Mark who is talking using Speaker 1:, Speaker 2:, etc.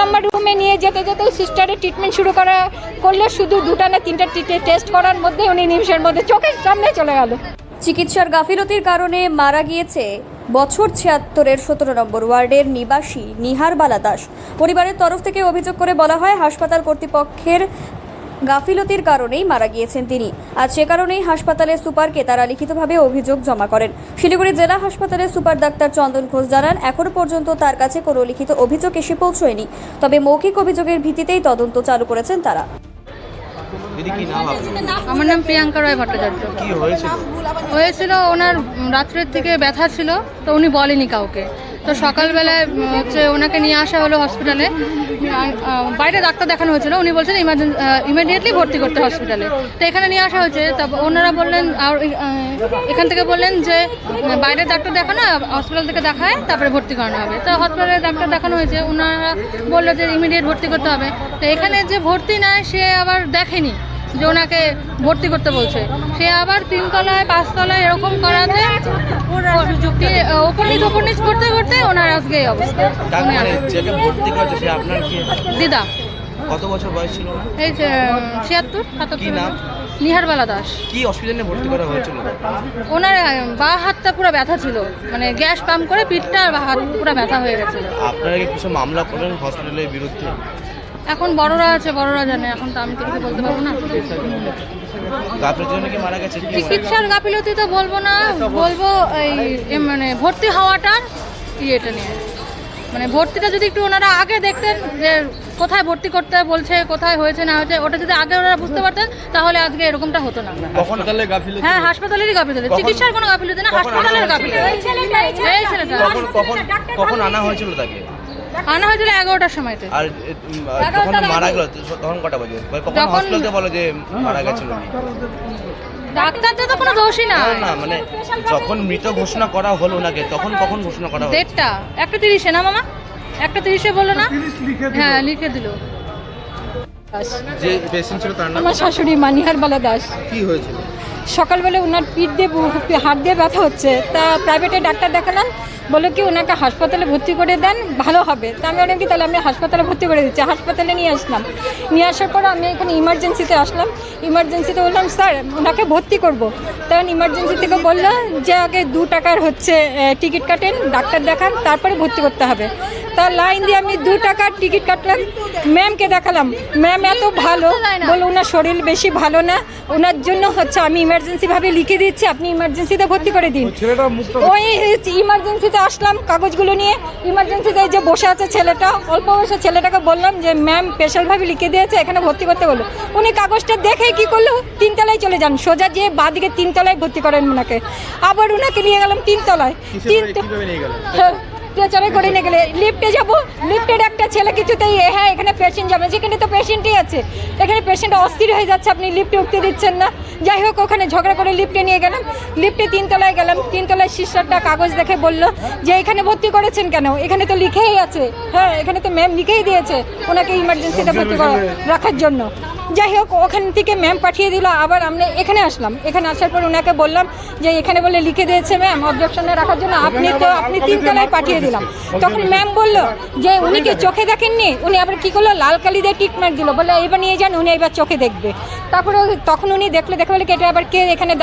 Speaker 1: Number রুমে নিয়ে যেতে যেতেই সিস্টারের ট্রিটমেন্ট শুরু করা, করলে। শুধু দুটা না, তিনটা টেস্ট করার মধ্যে উনি নিমিশের মধ্যে চোখের সামনে চলে গেল।
Speaker 2: চিকিৎসার গাফিলতির কারণে মারা গিয়েছে বছর ছিয়াত্তরের সতেরো নম্বর ওয়ার্ডের নিবাসী নিহার বালা দাস পরিবারের তরফ থেকে অভিযোগ করে বলা হয়, হাসপাতাল কর্তৃপক্ষের গাফিলতির কারণেই মারা গিয়েছেন তিনি। আর সে কারণেই হাসপাতালের সুপারকে তারা লিখিতভাবে অভিযোগ জমা করেন। শিলিগুড়ি জেলা হাসপাতালের সুপার ডাক্তার চন্দন ঘোষ জানান এখনও পর্যন্ত তার কাছে কোনো লিখিত অভিযোগ এসে পৌঁছয়নি। তবে মৌখিক অভিযোগের ভিত্তিতেই তদন্ত চালু করেছেন তারা।
Speaker 3: আমার নাম প্রিয়াঙ্কা রায় ভট্টাচার্য।
Speaker 4: হয়েছিল?
Speaker 3: হয়েছিল ওনার রাত্রের থেকে ব্যথা ছিল তো উনি বলেনি কাউকে। তো সকালবেলায় হচ্ছে ওনাকে নিয়ে আসা হলো হসপিটালে বাইরে ডাক্তার দেখানো হয়েছিল। উনি বলছেন ইমার্জেন্সি ইমিডিয়েটলি ভর্তি করতে হসপিটালে তো এখানে নিয়ে আসা হয়েছে। তা ওনারা বললেন আর এখান থেকে বললেন যে উম, বাইরে ডাক্তার দেখানো হসপিটাল থেকে দেখায় তারপরে ভর্তি করানো হবে। তো হসপিটালে ডাক্তার দেখানো হয়েছে। ওনারা বলল যে ইমিডিয়েট ভর্তি করতে হবে। তো এখানে যে ভর্তি নেয় সে আবার দেখেনি। যে ওনাকে ভর্তি করতে বলছে। সে আবার তিনতলায় পাঁচতলায় এরকম করাতে ওপর নিচ ওপর নিচ করতে করতে ওনার আজকে এই অবস্থা।
Speaker 4: মানে
Speaker 3: দিদা।
Speaker 4: কত বছর বয়স ছিল
Speaker 3: এই যে ছিয়াত্তর সাতাত্তর। নিহারবালা দাস।
Speaker 4: কি হসপিটালে ভর্তি করা হয়েছিল?
Speaker 3: ওনার বা হাতটা পুরো ব্যথা ছিল। মানে গ্যাস পাম্প করে পিঠটা আর বা হাত পুরো ব্যথা হয়ে গেছে
Speaker 4: আপনারা কি কিছু মামলা করেন হসপিটালের বিরুদ্ধে?
Speaker 3: এখন বড়রা আছে বড়রা জানে। এখন তো আমি কিছু বলতে পারব না।
Speaker 4: আপনার জন্য কি মারা গেছে? কি
Speaker 3: চিকিৎসার গাফিলতি তো বলব না। বলব এই মানে ভর্তি হওয়াটার ইয়েটা নিয়ে। মানে ভর্তিটা যদি একটু ওনারা আগে দেখতেন যে কোথায় ভর্তি করতে বলছে কোথায় হয়েছে না হয়েছে ওটা যদি আগে ওনারা বুঝতে পারতেন তাহলে আজকে এরকমটা হতো না। হ্যাঁ হাসপাতালেরই গাফিলতি। চিকিৎসার কোনো গাফিলতি না হাসপাতালের গাফিলতি। এই ছেলেটা
Speaker 4: কখন আনা হয়েছিল তাকে?
Speaker 3: আনা হয়েছিল এগারোটার সময়তে।
Speaker 4: আর যখন মারা গেল তখন কটা বাজে? মানে কখন
Speaker 3: যখন-
Speaker 4: হসপিটালে বলো যে মারা গেছিল? উনি?
Speaker 3: তো কোনো দোষই না
Speaker 4: না, না মানে যখন মৃত ঘোষণা করা হলো ওনাকে তখন কখন ঘোষণা করা হলো?
Speaker 3: একটা তিরিশে না মামা? একটা তিরিশে বলল না? হ্যাঁ লিখে দিল।
Speaker 4: যে পেশেন্ট ছিল তার নাম?
Speaker 1: আমার শাশুড়ি মানিহার বালা দাস।
Speaker 4: কি হয়েছিল?
Speaker 1: সকালবেলা ওনার পিঠ দিয়ে হাত দিয়ে ব্যথা হচ্ছে। তা প্রাইভেটে ডাক্তার দেখালাম বলে কি ওনাকে হাসপাতালে ভর্তি করে দেন, ভালো হবে। তা আমি অনেক তাহলে আমি হাসপাতালে ভর্তি করে দিচ্ছি। হাসপাতালে নিয়ে আসলাম। নিয়ে আসার পর আমি এখানে ইমার্জেন্সিতে আসলাম। ইমার্জেন্সিতে বললাম, স্যার, ওনাকে ভর্তি করব। তখন ইমার্জেন্সি থেকে বলল যে, আগে দু টাকার হচ্ছে টিকিট কাটেন, ডাক্তার দেখান, তারপরে ভর্তি করতে হবে। তা লাইন দিয়ে আমি দু টাকার টিকিট কাটলাম। ম্যামকে দেখালাম। ম্যাম এত ভালো। বলে ওনার শরীর বেশি ভালো না। ওনার জন্য হচ্ছে আমি ইমার্জেন্সি ভাবে লিখে দিচ্ছি। আপনি ইমার্জেন্সিতে ভর্তি করে দিন। ওই ইমার্জেন্সিতে আসলাম কাগজগুলো নিয়ে। ইমার্জেন্সিতে যে বসে আছে ছেলেটা অল্প বয়সের ছেলেটাকে বললাম যে ম্যাম স্পেশালভাবে লিখে দিয়েছে এখানে ভর্তি করতে বলল উনি কাগজটা দেখে কি করল? তিনতলায় চলে যান। সোজা যেয়ে বাঁদিকে তিনতলায় ভর্তি করেন ওনাকে আবার ওনাকে নিয়ে গেলাম তিনতলায়। তিন স্ট্রেচারে করে নিয়ে গেলে। লিফটে যাব লিফটের একটা ছেলে কিছুতেই এ, হ্যাঁ এখানে পেশেন্ট যাবে যেখানে তো পেশেন্টই আছে। এখানে পেশেন্ট অস্থির হয়ে যাচ্ছে আপনি লিফটে উঠতে দিচ্ছেন না। যাই হোক ওখানে ঝগড়া করে লিফটে নিয়ে গেলাম। লিফটে তিনতলায় গেলাম। তিনতলায় সিস্টারটা কাগজ দেখে বলল যে এখানে ভর্তি করেছেন কেন? এখানে তো লিখেই আছে। হ্যাঁ এখানে তো ম্যাম লিখেই দিয়েছে ওনাকে ইমার্জেন্সিতে ভর্তি করা রাখার জন্য। যাই হোক, ওখান থেকে ম্যাম পাঠিয়ে দিল, আবার আমরা এখানে আসলাম। এখানে আসার পর ওনাকে বললাম যে, এখানে বলে লিখে দিয়েছে ম্যাম অবজেকশনে রাখার জন্য আপনি তো, আপনি তিনতলায় পাঠিয়ে দিলাম। তখন ম্যাম বলল যে, উনি কি চোখে দেখেননি? উনি আবার কী করল? লাল কালি দিয়ে টিকমার্ক দিল। বলে এবার নিয়ে যান, উনি এবার চোখে দেখবে। তারপরে তখন উনি দেখলে দেখে বলে এটা আবার কে এখানে